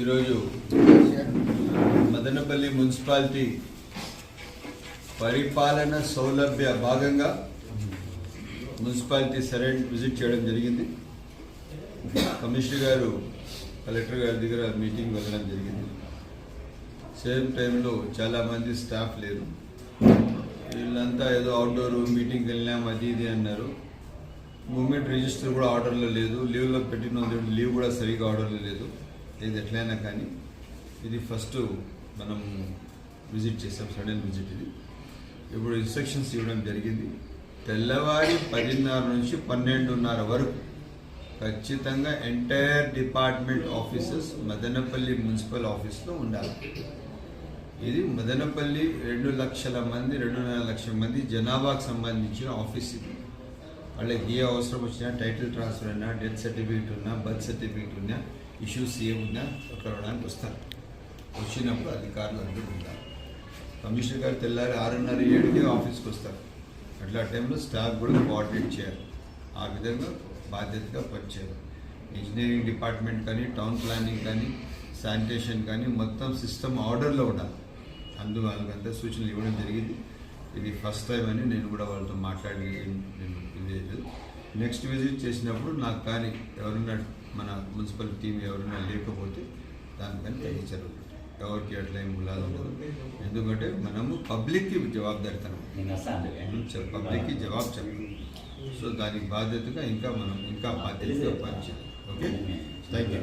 ఈరోజు మదనపల్లి మున్సిపాలిటీ పరిపాలన సౌలభ్య భాగంగా మున్సిపాలిటీ సరైన విజిట్ చేయడం జరిగింది. కమిషనర్ గారు కలెక్టర్ గారి దగ్గర మీటింగ్ వెళ్ళడం జరిగింది. సేమ్ టైంలో చాలామంది స్టాఫ్ లేరు. వీళ్ళంతా ఏదో అవుట్డోర్ మీటింగ్కి వెళ్ళాం అది ఇది అన్నారు. మూమెంట్ రిజిస్టర్ కూడా ఆర్డర్లో లేదు. లీవ్లో పెట్టిన లీవ్ కూడా సరిగా ఆర్డర్లో లేదు. ఇది ఎట్లయినా కానీ ఇది ఫస్ట్ మనం విజిట్ చేసాం. సడన్ విజిట్ ఇది. ఇప్పుడు ఇన్స్ట్రక్షన్స్ ఇవ్వడం జరిగింది. తెల్లవారి పదిన్నర నుంచి పన్నెండున్నర వరకు ఖచ్చితంగా entire department offices Madanapalle municipal ఆఫీస్లో ఉండాలి. ఇది మదనపల్లి రెండు లక్షల మంది రెండున్నర లక్షల మంది జనాభాకు సంబంధించిన ఆఫీస్ ఇది. వాళ్ళకి ఏ అవసరం వచ్చినా టైటిల్ ట్రాన్స్ఫర్ అయినా డెత్ సర్టిఫికేట్ ఉన్నా బర్త్ సర్టిఫికేట్ ఉన్నా ఇష్యూస్ ఏమున్నా కలవడానికి వస్తారు. వచ్చినప్పుడు అధికారులు అందరూ ఉంటారు. కమిషనర్ గారు తెల్లారి ఆరున్నర ఏడుకే ఆఫీస్కి వస్తారు. అట్లా టైంలో స్టాఫ్ కూడా కోఆర్డినేట్ చేయాలి. ఆ విధంగా బాధ్యతగా పనిచేయాలి. ఇంజనీరింగ్ డిపార్ట్మెంట్ కానీ టౌన్ ప్లానింగ్ కానీ శానిటేషన్ కానీ మొత్తం సిస్టమ్ ఆర్డర్లో ఉండాలి. అందువల్ల సూచనలు ఇవ్వడం జరిగింది. ఇది ఫస్ట్ టైం అని నేను కూడా వాళ్ళతో మాట్లాడి నేను ఇది లేదు నెక్స్ట్ విజిట్ చేసినప్పుడు నాకు కానీ ఎవరైనా మన మున్సిపల్ టీం ఎవరైనా లేకపోతే దానికని తగ్గి జరుగుతుంది ఎవరికి ఎట్లా ఏం గులాలు ఉండదు ఎందుకంటే మనము పబ్లిక్కి జవాబుదారితనం. పబ్లిక్కి జవాబు చెప్పాలి సో దానికి బాధ్యతగా ఇంకా మనం ఇంకా బాధ్యతగా పనిచేయాలి. ఓకే? Thank you